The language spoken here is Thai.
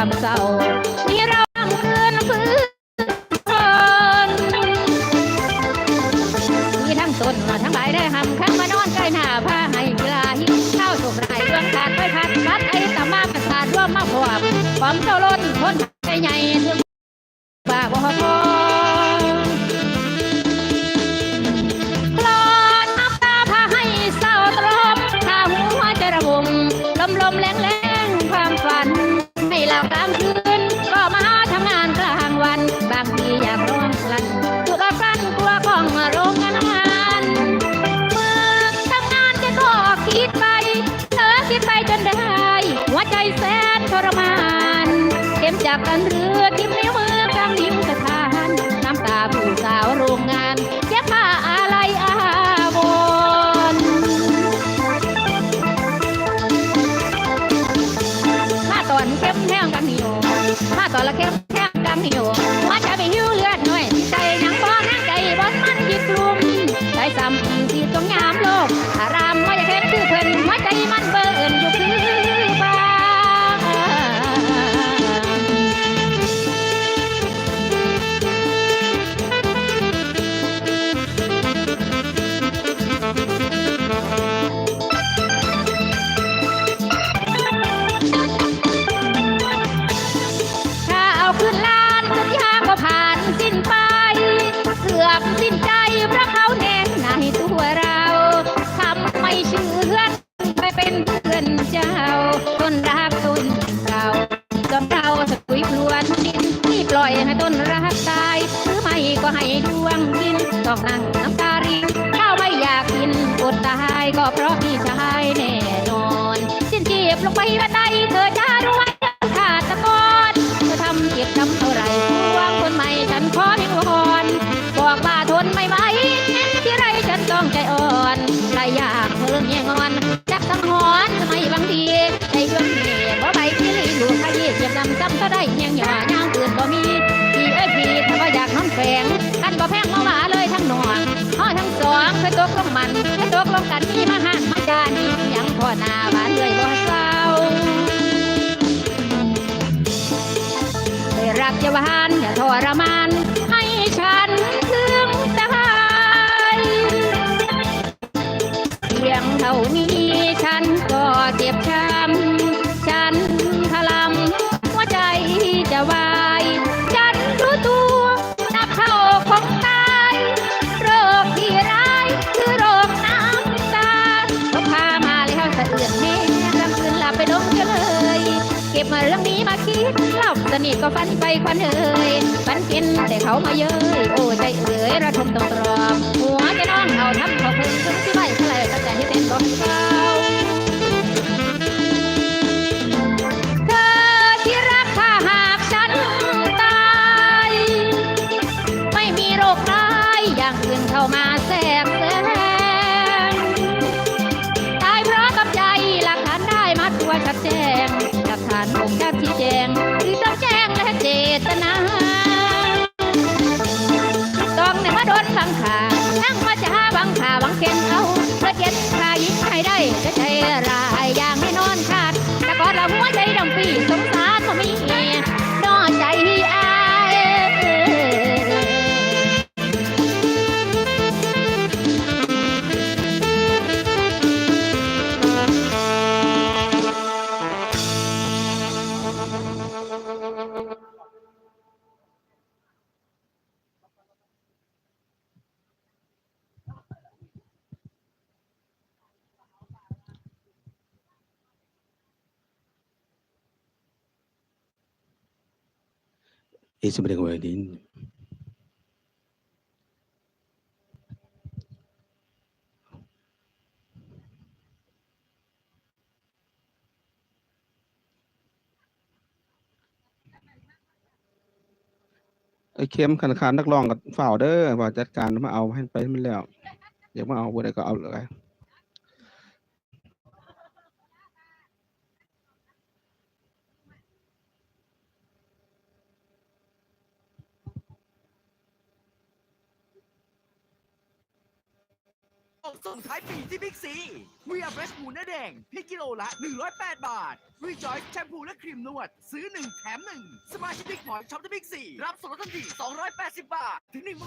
ความเศร้าที่เราทำคืนฟื้นมีทั้งตนทั้งหลายได้หำข้างมานอนใกล้หน้าผ้าให้กลาหิข้าวสุกไรเรื่องขาดไปพัดพัดไอ้ตามาประสาทร่วมมาขวบความเจ้าล้นคนใจใหญ่ถึงปากบ่พอ หัวใจแสนทรมานเข็มจับกันเรือทิ่มนิ้วมือกลางนิ้วสถานน้ำตาผู้สาวโรงงานเย็บผ้าอะไรอาวรมาตอนเข้มแห้งกังหิวมาตอนละเข้มแห้งกังหิวาเอาขึ้นลานขึ้นยาก็ผ่านสิ้นไป เกือบสิ้นใจเพราะเขาแนงในตัวเราทำไม่เชื่อไปเป็นเพื่อนเจ้าต้นรักต้นเก่าจนเราสกุยพลวนดินที่ปล่อยให้ต้นรักตายหรือไม่ก็ให้ดวงกินต้องนั่งน้ำตารินข้าวไม่อยากกินอดตายก็เพราะพี่ชายแน่นอนสิ้นจีบลงไปวันใดเธอ อเงียงอนจักสังหอนไม่บางทีในเรื่องนี้บ่ใบที่ลีหลูกขยี้เจ็บดำซ้ำก็ได้เฮียงหย่อย่างอื่นบ่มีพี่เอ้ยพี่ถ้าว่าอยากนอนแฝงกันบ่แพงมาว่าเลยทั้งหนวงห้อทั้งสองเคยตกลงมันเคยตกลงกันมีมาหันมาจานี่ยังพอหน้าบ้านเลยบ่เศร้าได้รักจะหวานอย่าทรมาน พียงเท่านี้ฉันก็เจ็บช้ำฉันถลำหัวใจจะวาย ฉันรู้ตัวนับเข้าคงตายโรคที่ร้ายคือโรคน้ำตาก็พามาแล้วสะเอือนแม่กลางคืนหลับไปดมเฉลย เก็บมาเรื่องนี้มาคิดเล่าสนิทก็ฟันไปควันเอ่ยฟันกินแต่เขามาเย้ยโอ้ใจเอ๋ยระทมตรงตรอมหัวจะน้องเอาทำเขาพึงถึงที่ อย่างอื่นเข้ามาแทรกแซงตายเพราะกับใจหลักฐานได้มาตัวชัดแจ้งหลักฐานคงจะชี้แจงหรือต้องแจ้งและเจตนาต้องในมาโดนบังขาทั้งมาจะหาบังขาบังเข็นเอา instrument violin. Ai kém khàn khàn nắc lỏng cả pháo đơ và chặt cản nó mà ao hay phải mình lẹo, để mà ao bữa nay có ao được ai. ส่งท้ายปีที่บิ๊กซีมี Via Fresh หมูเนื้อแดงเพียงกิโลละ 108 บาทวีจอยแชมพูและครีมนวด ซื้อ 1 แถม 1 สมาชิกบิ๊กพอยช็อปที่บิ๊ก4รับส่วนลดทันที 280 บาท ถึง1